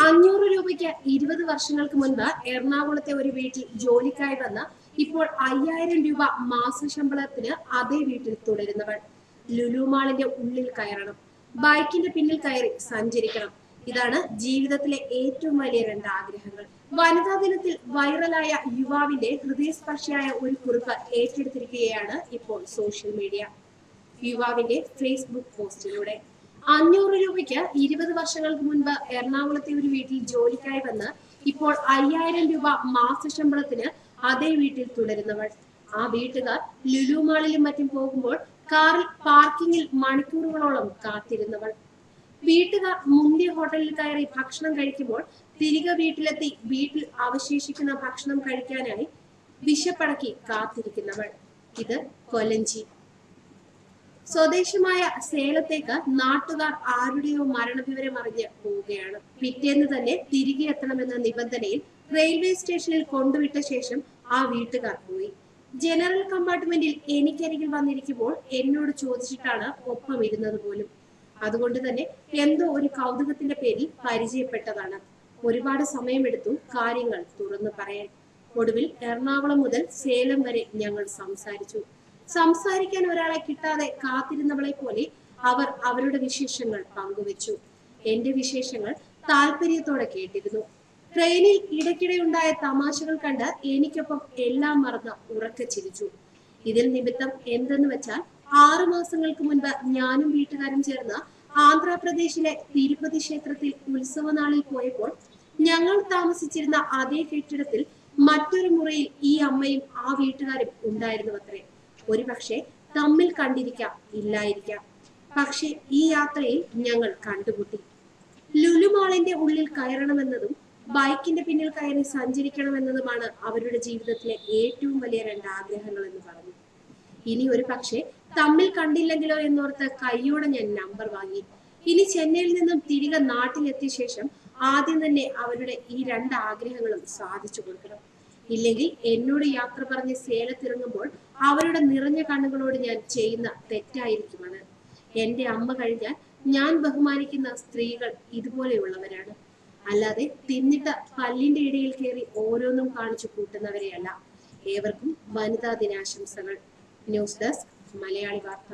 അഞ്ഞൂറ് രൂപയ്ക്ക് ഇരുപത് വർഷങ്ങൾക്ക് മുൻപ് എറണാകുളത്തെ ഒരു വീട്ടിൽ ജോലിക്കായി വന്ന് ഇപ്പോൾ അയ്യായിരം രൂപ മാസ ശമ്പളത്തിന് അതേ വീട്ടിൽ തുടരുന്നവൾ. ലുലു മാളിന്റെ ഉള്ളിൽ കയറണം. ബൈക്കിന്റെ പിന്നിൽ കയറി സഞ്ചരിക്കണം. ഇതാണ് ജീവിതത്തിലെ ഏറ്റവും വലിയ രണ്ട് ആഗ്രഹങ്ങൾ. വനിതാ ദിനത്തിൽ വൈറലായ യുവാവിന്റെ ഹൃദയസ്പർശിയായ ഒരു കുറിപ്പ് ഏറ്റെടുത്തിരിക്കുകയാണ് ഇപ്പോൾ സോഷ്യൽ മീഡിയ. യുവാവിന്റെ ഫേസ്ബുക്ക് പോസ്റ്റിലൂടെ. അഞ്ഞൂറ് രൂപയ്ക്ക് ഇരുപത് വർഷങ്ങൾക്ക് മുൻപ് എറണാകുളത്തെ ഒരു വീട്ടിൽ ജോലിക്കായി വന്ന് ഇപ്പോൾ അയ്യായിരം രൂപ മാസശമ്പളത്തിന് അതേ വീട്ടിൽ തുടരുന്നവൾ. ആ വീട്ടുകാർ ലുലു മാളിലും മറ്റും പോകുമ്പോൾ കാറിൽ പാർക്കിങ്ങിൽ മണിക്കൂറുകളോളം കാത്തിരുന്നവൾ. വീട്ടുകാർ മുന്തിയ ഹോട്ടലിൽ കയറി ഭക്ഷണം കഴിക്കുമ്പോൾ തിരികെ വീട്ടിലെത്തി വീട്ടിൽ അവശേഷിക്കുന്ന ഭക്ഷണം കഴിക്കാനായി വിശപ്പടക്കി കാത്തിരിക്കുന്നവൾ. ഇത് കൊലഞ്ചി. സ്വദേശമായ സേലത്തേക്ക് നാട്ടുകാർ ആരുടെയോ മരണവിവരം അറിഞ്ഞ് പോവുകയാണ്. പിറ്റേന്ന് തന്നെ തിരികെ എത്തണമെന്ന നിബന്ധനയിൽ റെയിൽവേ സ്റ്റേഷനിൽ കൊണ്ടുവിട്ട ശേഷം ആ വീട്ടുകാർ പോയി. ജനറൽ കമ്പാർട്ട്മെന്റിൽ എനിക്കരികിൽ വന്നിരിക്കുമ്പോൾ എന്നോട് ചോദിച്ചിട്ടാണ് ഒപ്പം ഇരുന്നത് പോലും. അതുകൊണ്ട് തന്നെ എന്തോ ഒരു കൗതുകത്തിന്റെ പേരിൽ പരിചയപ്പെട്ടതാണ്. ഒരുപാട് സമയമെടുത്തു കാര്യങ്ങൾ തുറന്നു പറയാൻ. ഒടുവിൽ എറണാകുളം മുതൽ സേലം വരെ ഞങ്ങൾ സംസാരിച്ചു. സംസാരിക്കാൻ ഒരാളെ കിട്ടാതെ കാത്തിരുന്നവളെ പോലെ അവർ അവരുടെ വിശേഷങ്ങൾ പങ്കുവച്ചു. എന്റെ വിശേഷങ്ങൾ താല്പര്യത്തോടെ കേട്ടിരുന്നു. ട്രെയിനിൽ ഇടയ്ക്കിടെ ഉണ്ടായ തമാശകൾ കണ്ട് എനിക്കൊപ്പം എല്ലാം മറന്ന് ഉറക്കെ ചിരിച്ചു. ഇതിൽ നിമിത്തം എന്തെന്ന് വെച്ചാൽ ആറു മാസങ്ങൾക്ക് മുൻപ് ഞാനും വീട്ടുകാരും ചേർന്ന് ആന്ധ്രാപ്രദേശിലെ തിരുപ്പതി ക്ഷേത്രത്തിൽ ഉത്സവ നാളിൽ പോയപ്പോൾ ഞങ്ങൾ താമസിച്ചിരുന്ന അതേ കെട്ടിടത്തിൽ മറ്റൊരു മുറിയിൽ ഈ അമ്മയും ആ വീട്ടുകാരും ഉണ്ടായിരുന്നു അത്രേ ഒരുപക്ഷെ തമ്മിൽ കണ്ടിരിക്കാം ഇല്ലായിരിക്കാം. പക്ഷെ ഈ യാത്രയിൽ ഞങ്ങൾ കണ്ടുമുട്ടി. ലുലുമാളിന്റെ ഉള്ളിൽ കയറണമെന്നതും ബൈക്കിന്റെ പിന്നിൽ കയറി സഞ്ചരിക്കണമെന്നതുമാണ് അവരുടെ ജീവിതത്തിലെ ഏറ്റവും വലിയ രണ്ട് ആഗ്രഹങ്ങൾ എന്ന് പറഞ്ഞു. ഇനി ഒരു പക്ഷേ തമ്മിൽ കണ്ടില്ലെങ്കിലോ എന്നോർത്ത് കൈയോടെ ഞാൻ നമ്പർ വാങ്ങി. ഇനി ചെന്നൈയിൽ നിന്നും തിരികെ നാട്ടിലെത്തിയ ശേഷം ആദ്യം തന്നെ അവരുടെ ഈ രണ്ട് ആഗ്രഹങ്ങളും സാധിച്ചു കൊടുക്കണം. ഇല്ലെങ്കിൽ എന്നോട് യാത്ര പറഞ്ഞ് സേലത്തിറങ്ങുമ്പോൾ അവരുടെ നിറഞ്ഞ കണ്ണുകളോട് ഞാൻ ചെയ്യുന്ന തെറ്റായിരിക്കുമാണ്. എന്റെ അമ്മ കഴിഞ്ഞാൽ ഞാൻ ബഹുമാനിക്കുന്ന സ്ത്രീകൾ ഇതുപോലെയുള്ളവരാണ്. അല്ലാതെ തിന്നിട്ട പല്ലിന്റെ ഇടയിൽ കയറി ഓരോന്നും കാണിച്ചു കൂട്ടുന്നവരെയല്ല. ഏവർക്കും വനിതാ ദിനാശംസകൾ. ന്യൂസ് ഡെസ്ക് മലയാളി വാർത്ത.